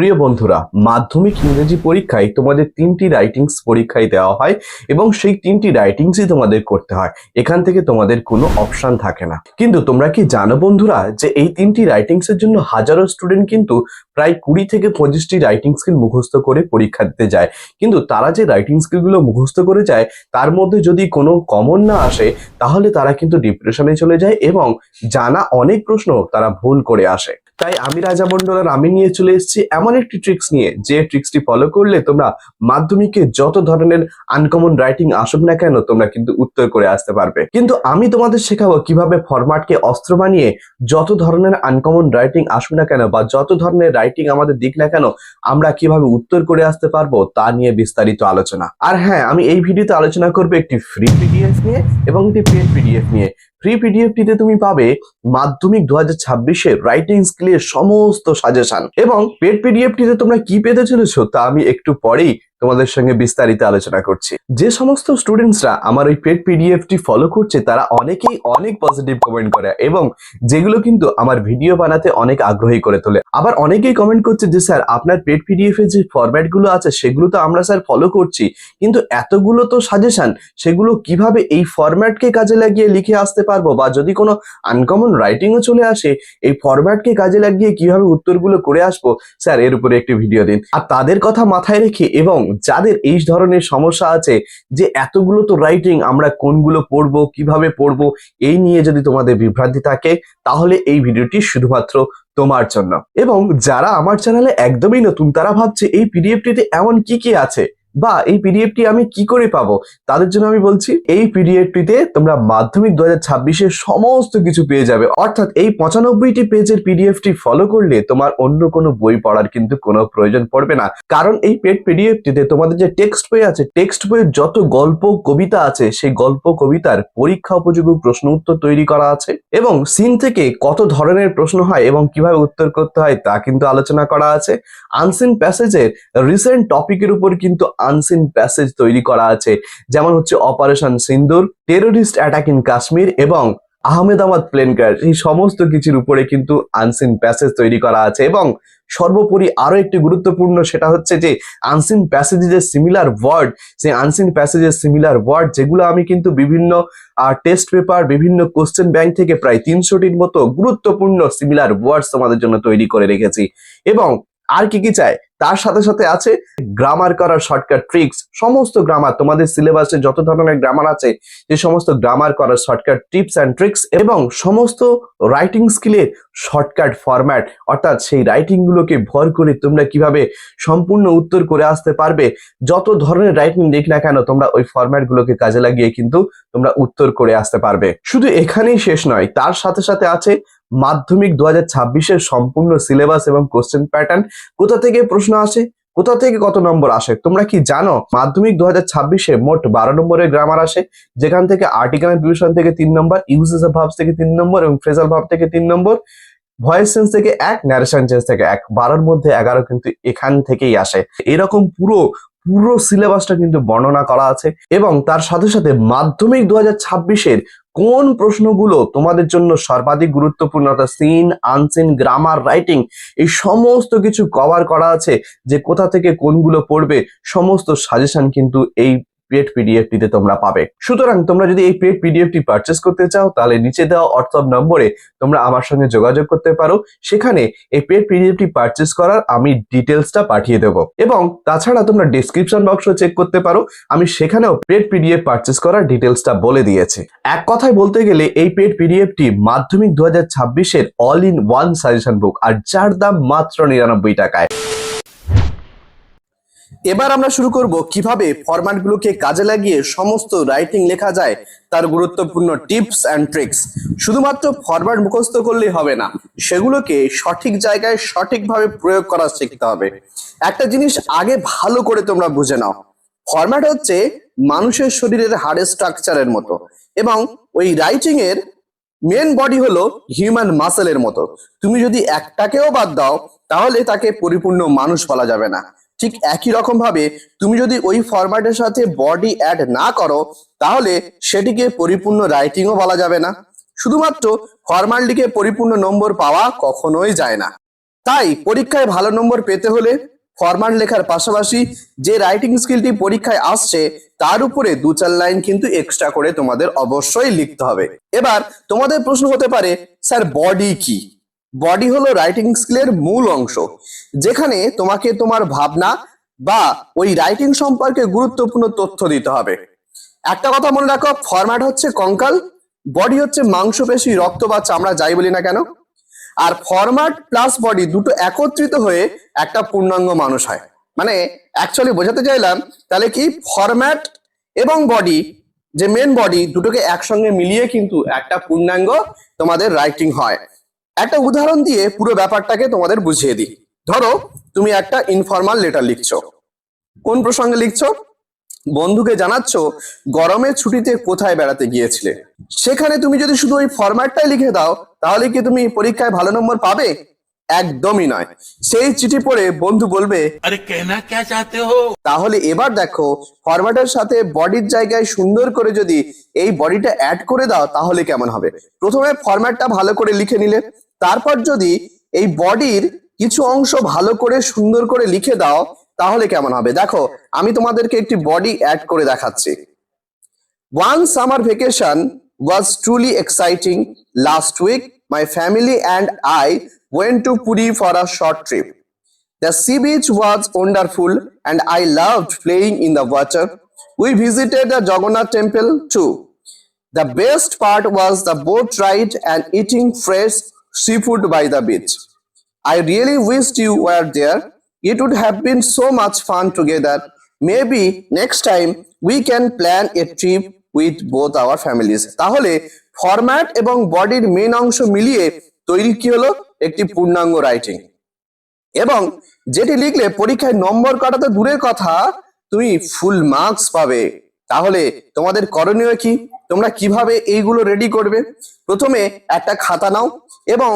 প্রিয় বন্ধুরা, মাধ্যমিক ইংরেজি পরীক্ষায় তোমাদের তিনটি রাইটিংস পরীক্ষায় দেওয়া হয় এবং সেই তিনটি রাইটিংসই তোমাদের করতে হয়। এখান থেকে তোমাদের কোনো অপশন থাকে না। কিন্তু তোমরা কি জানো বন্ধুরা যে এই তিনটি রাইটিংস এর জন্য হাজারো স্টুডেন্ট কিন্তু প্রায় কুড়ি থেকে পঁচিশটি রাইটিং স্কিল মুখস্থ করে পরীক্ষা দিতে যায়। কিন্তু তারা যে রাইটিং স্কিলগুলো মুখস্থ করে যায়, তার মধ্যে যদি কোনো কমন না আসে, তাহলে তারা কিন্তু ডিপ্রেশনে চলে যায় এবং জানা অনেক প্রশ্ন তারা ভুল করে আসে। তাই আমি রাজা মন্ডল আর আমি নিয়ে চলে এসেছি এমন একটি ট্রিক্স নিয়ে। যে ট্রিক্সটি ফলো করলে তোমরা মাধ্যমিকে যত ধরনের আনকমন রাইটিং আসুক না কেন, তোমরা কিন্তু উত্তর করে আসতে পারবে। কিন্তু আমি তোমাদের শেখাবো কীভাবে ফরম্যাটকে অস্ত্র বানিয়ে যত ধরনের আনকমন রাইটিং আসুক না কেন, বা যত ধরনের রাইটিং আমাদের দিক না কেন, আমরা কীভাবে উত্তর করে আসতে পারব, তা নিয়ে বিস্তারিত আলোচনা। আর হ্যাঁ আমি এই ভিডিওতে আলোচনা করব একটি ফ্রি পিডিএফ নিয়ে এবং একটি পেড পিডিএফ নিয়ে। ফ্রি পিডিএফটিতে তুমি পাবে মাধ্যমিক দু হাজার ছাব্বিশের রাইটিং স্কিলের সমস্ত সাজেশন এবং পেড পিডিএফটিতে তোমরা কি পেতে চলেছো তা আমি একটু পরেই তোমাদের সঙ্গে বিস্তারিত আলোচনা করছি। যে সমস্ত স্টুডেন্টসরা আমার ওই পেড পিডিএফটি ফলো করছে, তারা অনেকেই অনেক পজিটিভ কমেন্ট করে এবং যেগুলো কিন্তু আমার ভিডিও বানাতে অনেক আগ্রহী করে তোলে। আবার অনেকেই কমেন্ট করছে যে, স্যার, আপনার পেড পিডিএফ এর যে ফরম্যাটগুলো আছে, সেগুলো তো আমরা স্যার ফলো করছি, কিন্তু এতগুলো তো সাজেশন সেগুলো কীভাবে এই ফরম্যাটকে কাজে লাগিয়ে লিখে আসতে পারব? বা যদি কোনো আনকমন রাইটিংও চলে আসে, এই ফরম্যাটকে কাজে লাগিয়ে কীভাবে উত্তরগুলো করে আসব? স্যার, এর উপরে একটি ভিডিও দিন। আর তাদের কথা মাথায় রেখে এবং যাদের এই ধরনের সমস্যা আছে যে এতগুলো তো রাইটিং আমরা কোনগুলো পড়ব, কীভাবে পড়ব, এই নিয়ে যদি তোমাদের বিভ্রান্তি থাকে, তাহলে এই ভিডিওটি শুধুমাত্র তোমার জন্য। এবং যারা আমার চ্যানেলে একদমই নতুন, তারা ভাবছে এই পিডিএফটিতে এমন কি কি আছে? বা এই পিডিএফটি আমি কি করে পাবো? তাদের জন্য আমি বলছি, এই পিডিএফটিতে তোমরা মাধ্যমিক দু হাজার ছাব্বিশের সমস্ত কিছু পেয়ে যাবে। অর্থাৎ এই পঁচানব্বইটি পেজের পিডিএফটি ফলো করলে তোমার অন্য কোনো বই পড়ার কিন্তু কোনো প্রয়োজন পড়বে না। কারণ এই পেড পিডিএফটিতে তোমাদের যে টেক্সট বই আছে, টেক্সট বইয়ের যত গল্প, কবিতা আছে, সেই গল্প, কবিতার পরীক্ষা উপযোগী প্রশ্ন উত্তর তৈরি করা আছে এবং সিন থেকে কত ধরনের প্রশ্ন হয় এবং কীভাবে উত্তর করতে হয় তা কিন্তু আলোচনা করা আছে। আনসিন প্যাসেজের রিসেন্ট টপিকের উপর কিন্তু আনসিন প্যাসেজ তৈরি করা আছে, যেমন হচ্ছে operation Sindoor terrorist attack in Kashmir এবং আহমেদাবাদ প্লেন ক্র্যাশ এই সমস্ত কিছুর উপরে কিন্তু আনসিন প্যাসেজ তৈরি করা আছে এবং সর্বোপরি আরও একটি গুরুত্বপূর্ণ সেটা হচ্ছে যে আনসিন প্যাসেজে যে সিমিলার ওয়ার্ড সেই আনসিন প্যাসেজের সিমিলার ওয়ার্ড যেগুলো আমি কিন্তু বিভিন্ন টেস্ট পেপার বিভিন্ন কোশ্চেন ব্যাংক থেকে প্রায় তিনশোটির মতো গুরুত্বপূর্ণ সিমিলার ওয়ার্ডস তোমাদের জন্য তৈরি করে রেখেছি। এবং আর কি কি চাই? তার সাথে সাথে আছে গ্রামার করার শর্টকাট ট্রিক্স সমস্ত গ্রামার তোমাদের সিলেবাসে যত ধরনের গ্রামার আছে, যে সমস্ত গ্রামার করার শর্টকাট টিপস অ্যান্ড ট্রিক্স এবং সমস্ত রাইটিং স্কিলের শর্টকাট ফরম্যাট অর্থাৎ সেই রাইটিং গুলোকে ভর করে তোমরা কীভাবে সম্পূর্ণ উত্তর করে আসতে পারবে, যত ধরনের রাইটিং দেখ না কেন, তোমরা ওই ফরম্যাট গুলোকে কাজে লাগিয়ে কিন্তু তোমরা উত্তর করে আসতে পারবে। শুধু এখানেই শেষ নয়, তার সাথে সাথে আছে মাধ্যমিক দু হাজার সম্পূর্ণ সিলেবাস এবং কোশ্চেন প্যাটার্ন কোথা থেকে প্রশ্ন আসে, কোথা থেকে কত নম্বর আসে? তোমরা কি জানো? মাধ্যমিক দু হাজার ছাব্বিশে মোট বারো নম্বরের গ্রামার আসে, যেখান থেকে আর্টিকেল ডিভিশন থেকে তিন নম্বর ইউজেস অফ ভার্বস থেকে তিন নম্বর এবং ফ্রেজাল ভাব থেকে তিন নম্বর ভয়েস সেন্স থেকে এক ন্যারেশন চেঞ্জ থেকে এক। বারোর মধ্যে এগারো কিন্তু এখান থেকেই আসে। এরকম পুরো পুরো সিলেবাসটা কিন্তু বর্ণনা করা আছে এবং তার সাথে সাথে মাধ্যমিক দু হাজার ছাব্বিশের কোন প্রশ্নগুলো তোমাদের জন্য সর্বাধিক গুরুত্বপূর্ণ? অর্থাৎ সিন, আনসিন, গ্রামার, রাইটিং, এই সমস্ত কিছু কভার করা আছে যে কোথা থেকে কোনগুলো পড়বে, সমস্ত সাজেশন কিন্তু এই পেড পিডিএফটিতে তোমরা পাবে। সুতরাং তোমরা যদি এই পেড পিডিএফটি পারচেস করতে চাও, তাহলে নিচে দেওয়া হোয়াটসঅ্যাপ নম্বরে তোমরা আমার সঙ্গে যোগাযোগ করতে পারো। সেখানে এই পেড পিডিএফটি পারচেস করার আমি ডিটেলসটা পাঠিয়ে দেব। এবং তাছাড়া তোমরা ডিসক্রিপশন বক্স চেক করতে পারো। আমি সেখানেও পেড পিডিএফ পারচেস করার ডিটেলসটা বলে দিয়েছি। এক কথায় বলতে গেলে এই পেড পিডিএফটি মাধ্যমিক দু হাজার all in one suggestion book আর যার দাম মাত্র নিরানব্বই টাকায়। এবার আমরা শুরু করব কীভাবে ফরম্যাটগুলোকে কাজে লাগিয়ে সমস্ত রাইটিং লেখা যায় তার গুরুত্বপূর্ণ টিপস অ্যান্ড ট্রিক্স। শুধুমাত্র ফরম্যাট মুখস্থ করলেই হবে না, সেগুলোকে সঠিক জায়গায় সঠিকভাবে প্রয়োগ করা শিখতে হবে। একটা জিনিস আগে ভালো করে তোমরা বুঝে নাও। ফরম্যাট হচ্ছে মানুষের শরীরের হাড়ের স্ট্রাকচারের মতো এবং ওই রাইটিং এর মেন বডি হলো হিউম্যান মাসেলের মতো। তুমি যদি একটাকেও বাদ দাও, তাহলে তাকে পরিপূর্ণ মানুষ বলা যাবে না। ঠিক একই রকম ভাবে তুমি যদি ওই ফরম্যাটের সাথে বডি অ্যাড না করো, তাহলে সেটিকে পরিপূর্ণ রাইটিংও বলা যাবে না। শুধুমাত্র ফরম্যাট লিখে পরিপূর্ণ নম্বর পাওয়া কখনোই যায় না। তাই পরীক্ষায় ভালো নম্বর পেতে হলে ফরম্যাট লেখার পাশাপাশি যে রাইটিং স্কিলটি পরীক্ষায় আসছে, তার উপরে দু চার লাইন কিন্তু এক্সট্রা করে তোমাদের অবশ্যই লিখতে হবে। এবার তোমাদের প্রশ্ন হতে পারে, স্যার বডি কি? বডি হলো রাইটিং স্কিলের মূল অংশ, যেখানে তোমাকে তোমার ভাবনা বা ওই রাইটিং সম্পর্কে গুরুত্বপূর্ণ তথ্য দিতে হবে। একটা কথা মনে রাখো ফরম্যাট হচ্ছে কঙ্কাল বডি হচ্ছে মাংসপেশি, রক্ত বা চামড়া, যাই বলি না কেন। আর ফরম্যাট প্লাস বডি দুটো একত্রিত হয়ে একটা পূর্ণাঙ্গ মানুষ হয়। মানে অ্যাকচুয়ালি বোঝাতে চাইলাম, তাহলে কি ফরম্যাট এবং বডি যে মেন বডি দুটোকে একসঙ্গে মিলিয়ে কিন্তু একটা পূর্ণাঙ্গ তোমাদের রাইটিং হয়। একটা উদাহরণ দিয়ে পুরো ব্যাপারটাকে তোমাদের বুঝিয়ে দিই। ধরো তুমি একটা ইনফর্মাল লেটার লিখছো। কোন প্রসঙ্গে লিখছো? বন্ধুকে জানাচ্ছ গরমের ছুটিতে কোথায় বেড়াতে গিয়েছিলে? সেখানে তুমি যদি শুধু ওই ফরম্যাটটাই লিখে দাও তাহলে কি তুমি পরীক্ষায় ভালো নম্বর পাবে? একদমই নয়। সেই চিঠি পড়ে বন্ধু বলবে আরে কেনা কে চাতে হো? তাহলে এবার দেখো ফরম্যাটের সাথে বডির জায়গায় সুন্দর করে যদি এই বডিটা অ্যাড করে দাও তাহলে কেমন হবে? প্রথমে ফরম্যাটটা ভালো করে লিখে নিলে। তারপর যদি এই বডির কিছু অংশ ভালো করে সুন্দর করে লিখে দাও তাহলে কেমন হবে দেখো আমি তোমাদেরকে একটি বডি অ্যাড করে দেখাচ্ছি One summer vacation was truly exciting. Last week, my family and I went to Puri for a short trip. The sea beach was wonderful and I loved playing in the water. We visited the Jagannath temple too. The best part was the boat ride and eating fresh seafood by the beach. I really wished you were there. It would have been so much fun together. Maybe next time we can plan a trip with both our families. তাহলে format এবং বডির main অংশ মিলিয়ে তৈরি কি হলো একটি পূর্ণাঙ্গ রাইটিং এবং যেটি লিখলে পরীক্ষায় নম্বর কাটাতে দূরের কথা তুমি ফুল মার্কস পাবে তাহলে তোমাদের করণীয় কি? তোমরা কীভাবে এইগুলো রেডি করবে? প্রথমে একটা খাতা নাও এবং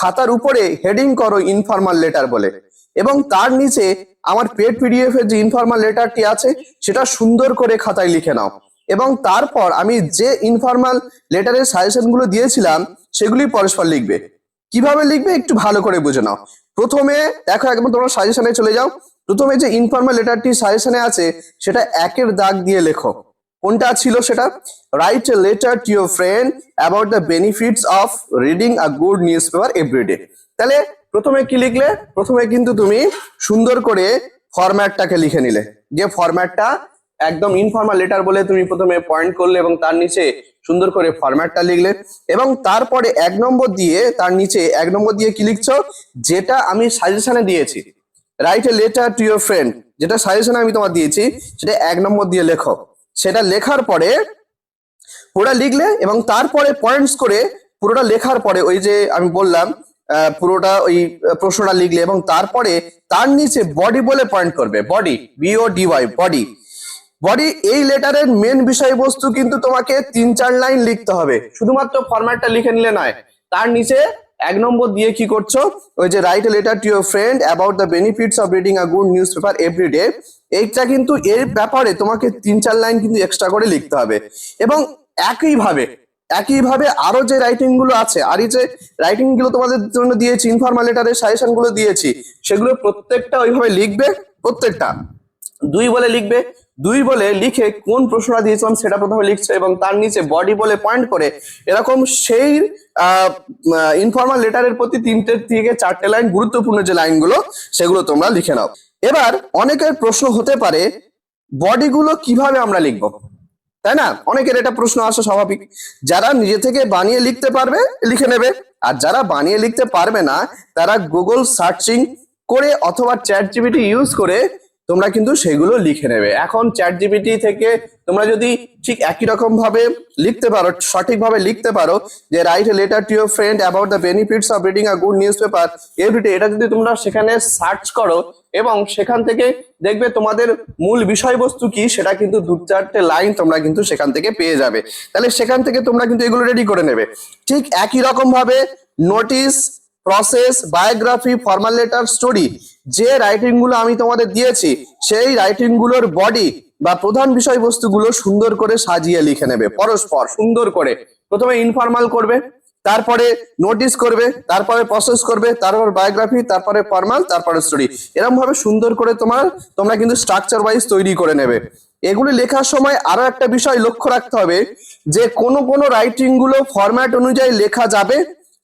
খাতার উপরে হেডিং করো ইনফরমাল লেটার বলে এবং তার নিচে আমার পেড পিডিএফ এর যে ইনফরমাল লেটারটি আছে, সেটা সুন্দর করে খাতায় লিখে নাও এবং তারপর আমি যে ইনফরমাল লেটারের সাজেশনগুলো দিয়েছিলাম, সেগুলি পরস্পর লিখবে। কীভাবে লিখবে একটু ভালো করে বুঝে নাও। প্রথমে দেখো একবার তোমরা সাজেশনে চলে যাও। প্রথমে যে ইনফরমাল লেটারটি সাজেশনে আছে, সেটা একের দাগ দিয়ে লেখো। কোনটা ছিল সেটা? Write a letter to your friend about the benefits of reading a good newspaper everyday তাহলে প্রথমে কি লিখলে? প্রথমে কিন্তু তুমি সুন্দর করে ফরম্যাটটাকে লিখে নিলে। যে ফরম্যাটটা একদম ইনফর্মাল লেটার বলে তুমি প্রথমে পয়েন্ট করলে এবং তার নিচে সুন্দর করে ফরম্যাটটা লিখলে। এবং তারপরে এক নম্বর দিয়ে, তার নিচে এক নম্বর দিয়ে কি লিখছো? যেটা আমি সাজেশনে দিয়েছি। Write a letter to your friend যেটা সাজেশনে আমি তোমার দিয়েছি, সেটা এক নম্বর দিয়ে লেখো। সেটা লেখার পরে পুরোটা লিখলে এবং তারপরে পয়েন্টস করে পুরোটা লেখার পরে ওই যে আমি বললাম পুরোটা ওই প্রশ্নটা লিখলে এবং তারপরে তার নিচে বডি বলে পয়েন্ট করবে। Body B O D Y body body এই লেটারের মেন বিষয়বস্তু কিন্তু তোমাকে তিন চার লাইন লিখতে হবে। শুধুমাত্র ফরম্যাটটা লিখে নিলে নয়, তার নিচে এক নম্বর দিয়ে কি করছ? ওই যে write letter to your friend about the benefits of reading a good newspaper every day এইটা কিন্তু এর ব্যাপারে তোমাকে তিন চার লাইন কিন্তু এক্সট্রা করে লিখতে হবে। এবং একইভাবে একইভাবে আরও যে রাইটিংগুলো আছে, আর এই যে রাইটিংগুলো তোমাদের জন্য দিয়েছি ইনফরমাল লেটারের সাজেশনগুলো দিয়েছি, সেগুলো প্রত্যেকটা ওইভাবে লিখবে, প্রত্যেকটা। দুই বলে লিখবে দুই বলে লিখে কোন প্রশ্নটা দিয়েছিলাম সেটা প্রথমে লিখছে এবং তার নিচে বডি বলে পয়েন্ট করে। এরকম সেই ইনফর্মাল লেটারের প্রতি তিনটে থেকে চারটে লাইন গুরুত্বপূর্ণ যে লাইনগুলো সেগুলো তোমরা লিখে নাও। এবার অনেকের প্রশ্ন হতে পারে বডিগুলো কীভাবে আমরা লিখব? তাই না? অনেকের এটা প্রশ্ন আসা স্বাভাবিক। যারা নিজে থেকে বানিয়ে লিখতে পারবে, লিখে নেবে। আর যারা বানিয়ে লিখতে পারবে না, তারা গুগল সার্চিং করে অথবা চ্যাট জিবিটি ইউজ করে তোমরা কিন্তু সেগুলো লিখে নেবে। এখন চ্যাট জিবিটি থেকে তোমরা যদি ঠিক একই রকম ভাবে লিখতে পারো, সঠিকভাবে লিখতে পারো যে write a letter to your friend about the benefits of reading a good newspaper everyday এটা যদি তোমরা সেখানে সার্চ করো এবং সেখান থেকে দেখবে তোমাদের মূল বিষয়বস্তু কি, সেটা কিন্তু দু চারটে লাইন তোমরা কিন্তু সেখান থেকে পেয়ে যাবে। তাহলে সেখান থেকে তোমরা কিন্তু এগুলো রেডি করে নেবে। ঠিক একই রকম ভাবে notice process biography formal letter story যে রাইটিংগুলো আমি তোমাদের দিয়েছি, সেই রাইটিংগুলোর বডি বা প্রধান বিষয়বস্তুগুলো সুন্দর করে সাজিয়ে লিখে নেবে, পরস্পর সুন্দর করে। প্রথমে ইনফর্মাল করবে, তারপরে নোটিস করবে, তারপরে প্রসেস করবে, তারপর বায়োগ্রাফি তারপরে ফর্মাল তারপরে স্টোরি এরকম ভাবে সুন্দর করে তোমার, তোমরা কিন্তু স্ট্রাকচার ওয়াইজ তৈরি করে নেবে। এগুলি লেখার সময় আরও একটা বিষয় লক্ষ্য রাখতে হবে, যে কোন কোন রাইটিংগুলো ফরম্যাট অনুযায়ী লেখা যাবে,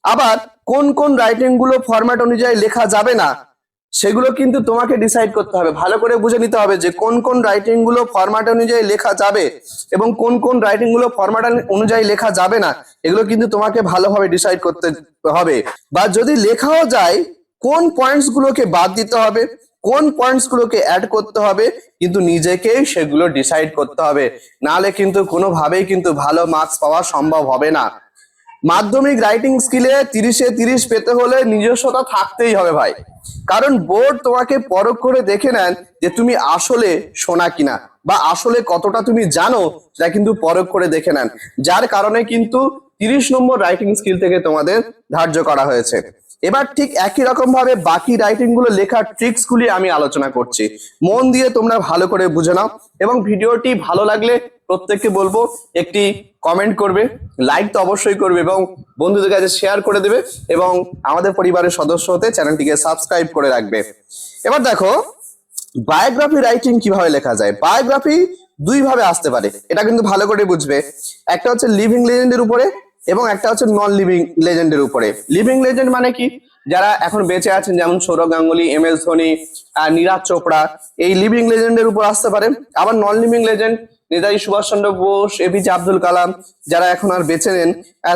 আবার কোন কোন রাইটিংগুলো ফরম্যাট অনুযায়ী লেখা যাবে না, সেগুলো কিন্তু তোমাকে ডিসাইড করতে হবে। ভালো করে বুঝে নিতে হবে যে কোন কোন রাইটিংগুলো ফরম্যাট অনুযায়ী লেখা যাবে এবং কোন কোন রাইটিংগুলো ফরম্যাট অনুযায়ী লেখা যাবে না, এগুলো কিন্তু তোমাকে ভালোভাবে ডিসাইড করতে হবে। বা যদি লেখাও যায়, কোন পয়েন্টস গুলোকে বাদ দিতে হবে, কোন পয়েন্টস গুলোকে অ্যাড করতে হবে, কিন্তু নিজেকেই সেগুলো ডিসাইড করতে হবে। নাহলে কিন্তু কোনোভাবেই কিন্তু ভালো মার্কস পাওয়া সম্ভব হবে না। মাধ্যমিক রাইটিং স্কিলে তিরিশে তিরিশ পেতে হলে নিজস্বতা থাকতেই হবে ভাই। কারণ বোর্ড তোমাকে পরখ করে দেখে নেন যে তুমি আসলে শোনা কিনা বা আসলে কতটা তুমি জানো সেটা কিন্তু পরখ করে দেখে নেন। যার কারণে কিন্তু তিরিশ নম্বর রাইটিং স্কিল থেকে তোমাদের ধার্য করা হয়েছে। এবার ঠিক একই রকম ভাবে বাকি রাইটিংগুলো লেখার ট্রিক্স গুলি আমি আলোচনা করছি। মন দিয়ে তোমরা ভালো করে বুঝে নাও এবং ভিডিওটি ভালো লাগলে প্রত্যেককে বলব, একটি কমেন্ট করবে লাইক তো অবশ্যই করবে এবং বন্ধুদের কাছে শেয়ার করে দেবে এবং আমাদের পরিবারের সদস্য হতে চ্যানেলটিকে সাবস্ক্রাইব করে রাখবে। এবার দেখো বায়োগ্রাফি রাইটিং কীভাবে লেখা যায়? বায়োগ্রাফি দুই ভাবে আসতে পারে, এটা কিন্তু ভালো করে বুঝবে। একটা হচ্ছে লিভিং লেজেন্ডের উপরে এবং একটা হচ্ছে নন লিভিং লেজেন্ডের উপরে। লিভিং লেজেন্ড মানে কি? যারা এখন বেঁচে আছেন, যেমন সৌরভ গাঙ্গুলি, এম এস ধোনি নীরাজ চোপড়া, এই লিভিং লেজেন্ডের উপর আসতে পারে। আবার non living legend Netaji Subhas Chandra Bose APJ Abdul Kalam যারা এখন আর বেঁচে নেন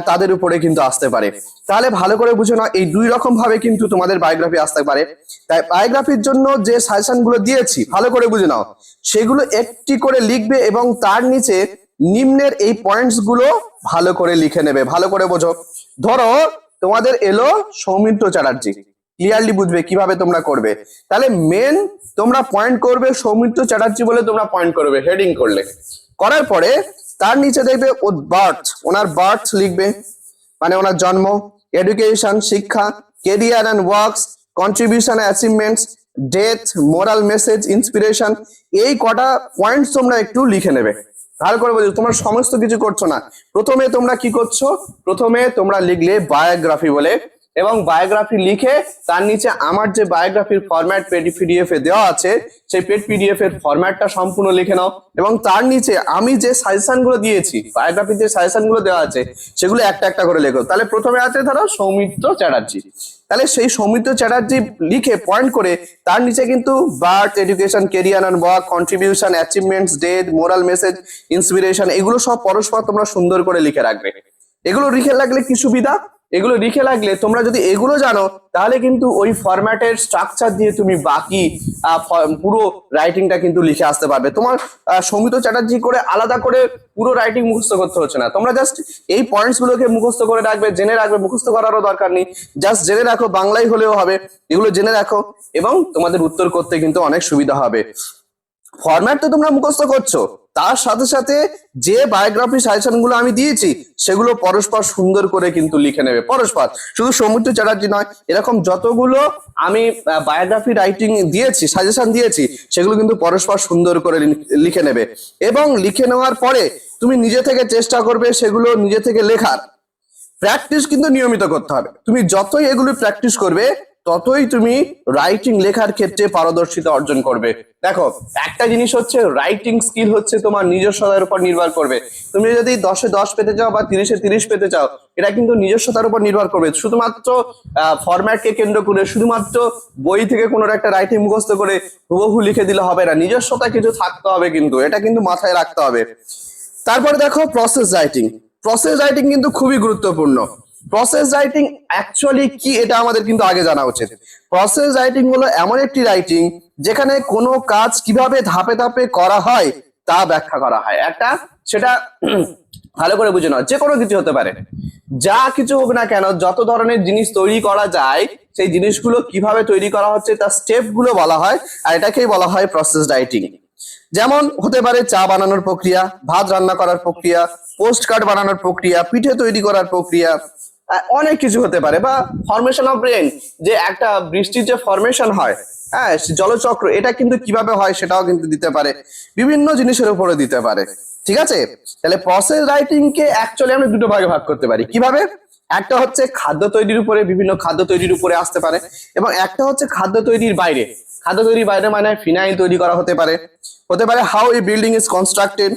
তাদের উপরে কিন্তু আসতে পারে। তাহলে ভালো করে বুঝে নাও, এই দুই রকম ভাবে কিন্তু তোমাদের বায়োগ্রাফি আসতে পারে। তাই বায়োগ্রাফির জন্য যে সাজেশনগুলো দিয়েছি, ভালো করে বুঝে নাও। সেগুলো একটি করে লিখবে এবং তার নিচে নিম্নের এই পয়েন্টসগুলো ভালো করে লিখে নেবে। ভালো করে বোঝো। ধরো, তোমাদের এলো সৌমিত্র চ্যাটার্জি। ক্লিয়ারলি বুঝবে কীভাবে তোমরা করবে। তাহলে মেন তোমরা পয়েন্ট করবে সৌমিত্র চ্যাটার্জি বলে তোমরা পয়েন্ট করবে হেডিং করলে। করার পরে তার নিচে দেখবে ও বার্থ ওনার বার্থ লিখবে মানে ওনার জন্ম এডুকেশন শিক্ষা career and works contribution achievements death moral message inspiration এই কটা পয়েন্টস তোমরা একটু লিখে নেবে। ভালো করে বলছো তোমরা সমস্ত কিছু করছ না। প্রথমে তোমরা কি করছ? প্রথমে তোমরা লিখলে বায়োগ্রাফি বলে এবং বায়োগ্রাফি লিখে তার নিচে আমার যে বায়োগ্রাফির ফরম্যাট পেড পিডিএফ এ দেওয়া আছে, সেই পেড পিডিএফ এর ফরম্যাটটা সম্পূর্ণ লিখে নাও এবং তার নিচে আমি যে সাজেশনগুলো দিয়েছি বায়োগ্রাফির যে সাজেশনগুলো দেওয়া আছে, সেগুলো একটা একটা করে লেখো। তাহলে প্রথমে আছে ধরো সৌমিত্র চ্যাটার্জি। তাহলে সেই সৌমিত্র চ্যাটার্জি লিখে পয়েন্ট করে তার নিচে কিন্তু birth education career and work contribution achievements death moral message inspiration এগুলো সব পরস্পর তোমরা সুন্দর করে লিখে রাখবে। এগুলো লিখে রাখলে কি সুবিধা? এগুলো লিখে রাখলে তোমরা যদি এগুলো জানো তাহলে কিন্তু ওই ফরম্যাটের স্ট্রাকচার দিয়ে তুমি বাকি পুরো রাইটিংটা কিন্তু লিখে আসতে পারবে। তোমার আহ, সৌমিত্র চ্যাটার্জি করে আলাদা করে পুরো রাইটিং মুখস্থ করতে হচ্ছে না। তোমরা জাস্ট এই পয়েন্টস গুলোকে মুখস্থ করে রাখবে জেনে রাখবে মুখস্থ করারও দরকার নেই। জাস্ট জেনে রাখো বাংলায় হলেও হবে এগুলো জেনে রাখো এবং তোমাদের উত্তর করতে কিন্তু অনেক সুবিধা হবে। ফরম্যাট তো তোমরা মুখস্থ করছ। তার সাথে সাথে যে বায়োগ্রাফি সাজেশনগুলো আমি দিয়েছি, সেগুলো পরস্পর সুন্দর করে কিন্তু লিখে নেবে। পরস্পর, শুধু সৌমিত্র চ্যাটার্জি নয়, এরকম যতগুলো আমি বায়োগ্রাফি রাইটিং দিয়েছি সাজেশন দিয়েছি, সেগুলো কিন্তু পরস্পর সুন্দর করে লিখে নেবে। এবং লিখে নেওয়ার পরে তুমি নিজে থেকে চেষ্টা করবে সেগুলো নিজে থেকে লেখার। প্র্যাকটিস কিন্তু নিয়মিত করতে হবে। তুমি যতই এগুলো প্র্যাকটিস করবে ততই তুমি রাইটিং লেখার ক্ষেত্রে পারদর্শিতা অর্জন করবে। দেখো, একটা জিনিস হচ্ছে রাইটিং স্কিল হচ্ছে তোমার নিজস্বতার উপর নির্ভর করবে। তুমি যদি দশে দশ পেতে চাও বা তিরিশে তিরিশ পেতে চাও, এটা কিন্তু নিজস্বতার উপর নির্ভর করবে। শুধুমাত্র ফরম্যাটকে কেন্দ্র করে শুধুমাত্র বই থেকে কোনো একটা রাইটিং মুখস্থ করে হুবহু লিখে দিলে হবে না। নিজস্বতা কিছু থাকতে হবে কিন্তু, এটা কিন্তু মাথায় রাখতে হবে। তারপরে দেখো প্রসেস রাইটিং প্রসেস রাইটিং কিন্তু খুবই গুরুত্বপূর্ণ। প্রসেস রাইটিং অ্যাকচুয়ালি কি এটা আমাদের কিন্তু আগে জানা উচিত। প্রসেস রাইটিং হলো এমন একটি রাইটিং যেখানে কোনো কাজ কীভাবে ধাপে ধাপে করা হয় তা ব্যাখ্যা করা হয়। একটা, সেটা ভালো করে বুঝে নাও, যে কোনো কিছু হতে পারে। যা কিছু হোক না কেন, যত ধরনের জিনিস তৈরি করা যায়, সেই জিনিসগুলো কীভাবে তৈরি করা হচ্ছে, তার স্টেপগুলো বলা হয়, আর এটাকেই বলা হয় প্রসেস রাইটিং যেমন হতে পারে চা বানানোর প্রক্রিয়া, ভাত রান্না করার প্রক্রিয়া পোস্ট কার্ড বানানোর প্রক্রিয়া, পিঠে তৈরি করার প্রক্রিয়া অনেক কিছু হতে পারে বা ফরমেশন অফ রেন যে একটা বৃষ্টির যে ফরমেশন হয় হ্যাঁ জলচক্র, এটা কিন্তু কীভাবে হয় সেটাও কিন্তু দিতে পারে, বিভিন্ন জিনিসের উপরে দিতে পারে, ঠিক আছে? তাহলে প্রসেস রাইটিং কে অ্যাকচুয়ালি আমরা দুটো ভাগে ভাগ করতে পারি, কীভাবে? একটা হচ্ছে খাদ্য তৈরির উপরে, বিভিন্ন খাদ্য তৈরির উপরে আসতে পারে, এবং একটা হচ্ছে খাদ্য তৈরির বাইরে, খাদ্য তৈরির বাইরে মানে ফিনাইল তৈরি করা হতে পারে হতে পারে how a building is constructed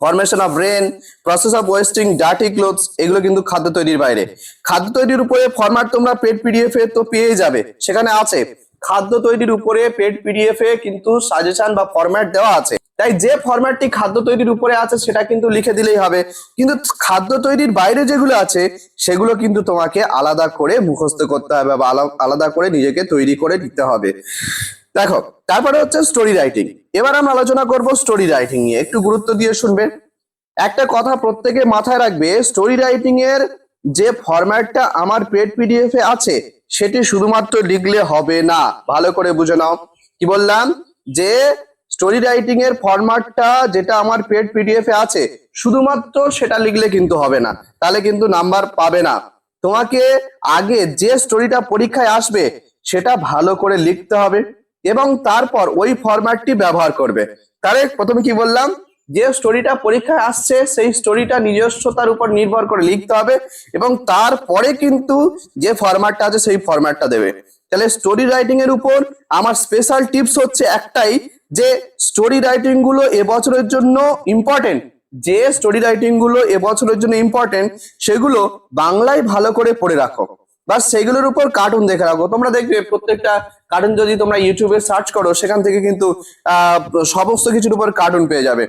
formation of rain process of wasting dirty clothes এগুলো কিন্তু খাদ্য তৈরির বাইরে। খাদ্য তৈরির উপরে ফরম্যাট তোমরা পেট পিডিএফ এ তো পেয়ে যাবে। সেখানে আছে, খাদ্য তৈরির উপরে পেট পিডিএফ এ কিন্তু সাজেশন বা ফরম্যাট দেওয়া আছে। তাই যে ফরম্যাটটি খাদ্য তৈরির উপরে আছে, সেটা কিন্তু লিখে দিলেই হবে। কিন্তু খাদ্য তৈরির বাইরে যেগুলো আছে, সেগুলো কিন্তু তোমাকে আলাদা করে মুখস্থ করতে হবে বা আলা- আলাদা করে নিজেকে তৈরি করে নিতে হবে। দেখো, তারপরে হচ্ছে স্টোরি রাইটিং এবার আমরা আলোচনা করব স্টোরি রাইটিং নিয়ে। একটু গুরুত্ব দিয়ে শুনবে। একটা কথা প্রত্যেকে মাথায় রাখবে স্টোরি রাইটিং এর যে ফরম্যাটটা আমার পেড পিডিএফ এ আছে, সেটি শুধুমাত্র লিখলে হবে না। ভালো করে বুঝে নাও। কি বললাম? যে স্টোরি রাইটিং এর ফরম্যাটটা যেটা আমার পেড পিডিএফ এ আছে, শুধুমাত্র সেটা লিখলে কিন্তু হবে না। তাহলে কিন্তু নাম্বার পাবে না। তোমাকে আগে যে স্টোরিটা পরীক্ষায় আসবে, সেটা ভালো করে লিখতে হবে। এবং তারপর ওই ফরম্যাটটি ব্যবহার করবে। তাহলে প্রথমে কি বললাম? যে স্টোরিটা পরীক্ষায় আসছে, সেই স্টোরিটা নিজস্বতার উপর নির্ভর করে লিখতে হবে এবং তারপরে কিন্তু যে ফরম্যাটটা আছে, সেই ফরম্যাটটা দেবে। তাহলে স্টোরি রাইটিং এর উপর আমার স্পেশাল টিপস হচ্ছে একটাই যে স্টোরি রাইটিংগুলো এবছরের জন্য ইম্পর্টেন্ট যে স্টোরি রাইটিংগুলো এবছরের জন্য ইম্পর্টেন্ট সেগুলো বাংলায় ভালো করে পড়ে রাখো। বা সেগুলোর উপর কার্টুন দেখে রাখো তোমরা দেখবে প্রত্যেকটা কার্টুন যদি তোমরা ইউটিউবে সার্চ করো, সেখান থেকে কিন্তু সমস্ত কিছুর উপর কার্টুন পেয়ে যাবে।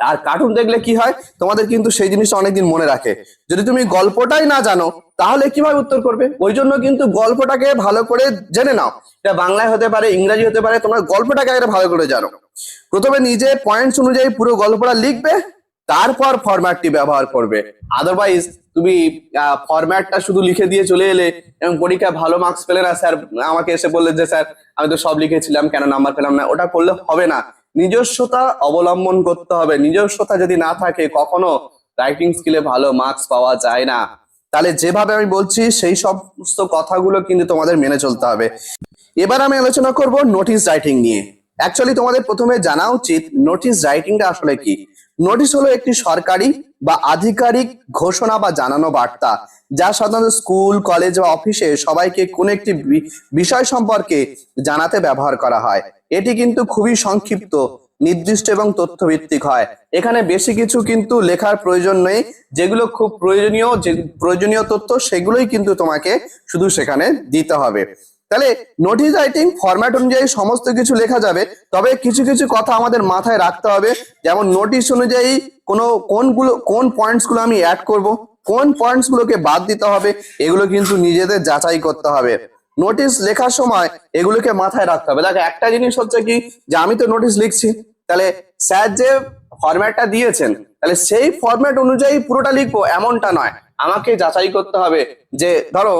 আর কার্টুন দেখলে কি হয়? তোমাদের কিন্তু সেই জিনিসটা অনেকদিন মনে রাখে। যদি তুমি গল্পটাই না জানো, তাহলে কীভাবে উত্তর করবে? ওই জন্য কিন্তু গল্পটাকে ভালো করে জেনে নাও। এটা বাংলায় হতে পারে, ইংরাজি হতে পারে, তোমরা গল্পটাকে আগে ভালো করে জানো। প্রথমে নিজে পয়েন্টস অনুযায়ী পুরো গল্পটা লিখবে, তারপর ফরম্যাটটি ব্যবহার করবে। আদারওয়াইজ তুমি ফরম্যাটটা শুধু লিখে দিয়ে চলে এলে এবং পরীক্ষায় ভালো মার্কস পেলে না, স্যার, আমাকে এসে বললেন যে, স্যার, আমি তো সব লিখেছিলাম, কেন নাম্বার পেলাম না? ওটা করলে হবে না। নিজস্বতা অবলম্বন করতে হবে। নিজস্বতা যদি না থাকে, কখনো রাইটিং স্কিলে ভালো মার্কস পাওয়া যায় না। তাহলে যেভাবে আমি বলছি, সেই সমস্ত কথাগুলো কিন্তু তোমাদের মেনে চলতে হবে। এবার আমি আলোচনা করব নোটিশ রাইটিং নিয়ে। অ্যাকচুয়ালি তোমাদের প্রথমে জানা উচিত নোটিশ রাইটিংটা আসলে কি? নোটিশ হলো একটি সরকারি বা আধিকারিক ঘোষণা বা জানানো বার্তা, যা সাধারণত স্কুল, কলেজ বা অফিসে সবাইকে কোনো একটি বিষয় সম্পর্কে জানাতে ব্যবহার করা হয়। এটি কিন্তু খুবই সংক্ষিপ্ত, নির্দিষ্ট এবং তথ্য ভিত্তিক হয়। এখানে বেশি কিছু কিন্তু লেখার প্রয়োজন নেই। যেগুলো খুব প্রয়োজনীয়, যে প্রয়োজনীয় তথ্য, সেগুলোই কিন্তু তোমাকে শুধু সেখানে দিতে হবে। তাহলে নোটিশ রাইটিং ফরম্যাট অনুযায়ী সমস্ত কিছু লেখা যাবে, তবে কিছু কিছু কথা আমাদের মাথায় রাখতে হবে, যেমন নোটিশ অনুযায়ী কোনো কোনগুলো, কোন পয়েন্টসগুলো আমি অ্যাড করব, কোন পয়েন্টস গুলোকে বাদ দিতে হবে, এগুলো কিন্তু নিজেদের যাচাই করতে হবে। নোটিশ লেখার সময় এগুলোকে মাথায় রাখতে হবে। দেখো, একটা জিনিস হচ্ছে কি, যে আমি তো নোটিশ লিখছি, তাহলে স্যার যে ফরম্যাটটা দিয়েছেন, তাহলে সেই ফরম্যাট অনুযায়ী পুরোটা লিখব, এমনটা নয়। আমাকে যাচাই করতে হবে যে, ধরো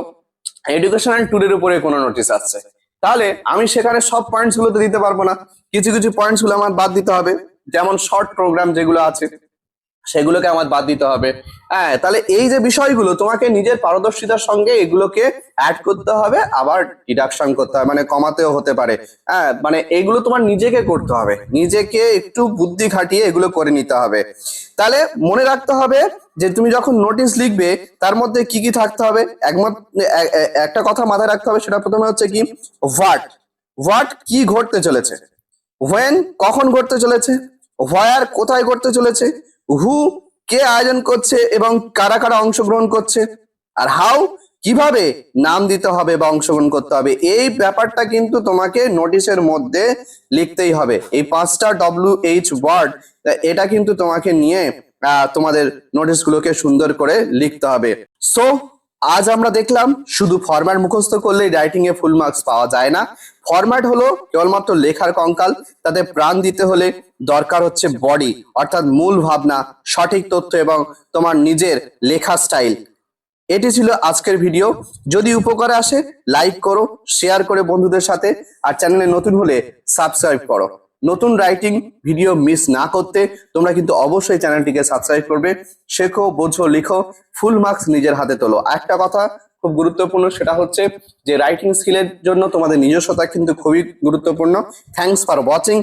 এডুকেশনাল ট্যুরের উপরে কোনো নোটিশ আসছে। তাহলে আমি সেখানে সব পয়েন্টসগুলো তো দিতে পারব না। কিছু কিছু পয়েন্টসগুলো আমার বাদ দিতে হবে। যেমন শর্ট প্রোগ্রাম যেগুলো আছে। সেগুলোকে আমার বাদ দিতে হবে। হ্যাঁ তাহলে এই যে বিষয়গুলো, তোমাকে নিজের পারদর্শিতার সঙ্গে এগুলোকে অ্যাড করতে হবে, আবার ডিডাকশন করতে হবে মানে কমাতেও হতে পারে। হ্যাঁ মানে এগুলো তোমার নিজেকে করতে হবে। নিজেকে একটু বুদ্ধি খাটিয়ে এগুলো করে নিতে হবে। তাহলে মনে রাখতে হবে যে তুমি যখন নোটিশ লিখবে, তার মধ্যে কি কি থাকতে হবে? একমত একটা কথা মাথায় রাখতে হবে, সেটা প্রথমে হচ্ছে কি? হোয়াট হোয়াট কি ঘটতে চলেছে? হোয়েন কখন ঘটতে চলেছে? হোয়ার কোথায় ঘটতে চলেছে? হু কে আয়োজন করছে এবং কারা কারা অংশগ্রহণ করছে আর হাউ কীভাবে নাম দিতে হবে বা অংশগ্রহণ করতে হবে, এই ব্যাপারটা কিন্তু তোমাকে নোটিশের মধ্যে লিখতেই হবে। এই পাঁচটা ডব্লিউ এইচ ওয়ার্ড এটা কিন্তু তোমাকে নিয়ে তোমাদের নোটিশ গুলোকে সুন্দর করে লিখতে হবে। সো আজ আমরা দেখলাম শুধু ফরম্যাট মুখস্থ করলেই রাইটিং এ ফুল মার্কস পাওয়া যায় না। ফরম্যাট হলো কেবলমাত্র লেখার কঙ্কাল, তাতে প্রাণ দিতে হলে দরকার হচ্ছে বডি অর্থাৎ মূল ভাবনা, সঠিক তথ্য এবং তোমার নিজের লেখা স্টাইল এটি ছিল আজকের ভিডিও যদি উপকারে আসে লাইক করো শেয়ার করে বন্ধুদের সাথে, আর চ্যানেলে নতুন হলে সাবস্ক্রাইব করো। নতুন রাইটিং ভিডিও মিস না করতে তোমরা কিন্তু অবশ্যই চ্যানেলটিকে সাবস্ক্রাইব করবে। শেখো, বোঝো, লিখো ফুল মার্কস নিজের হাতে তোলো। একটা কথা খুব গুরুত্বপূর্ণ, সেটা হচ্ছে যে রাইটিং স্কিলের জন্য তোমাদের নিজস্বতা কিন্তু খুবই গুরুত্বপূর্ণ। Thanks for watching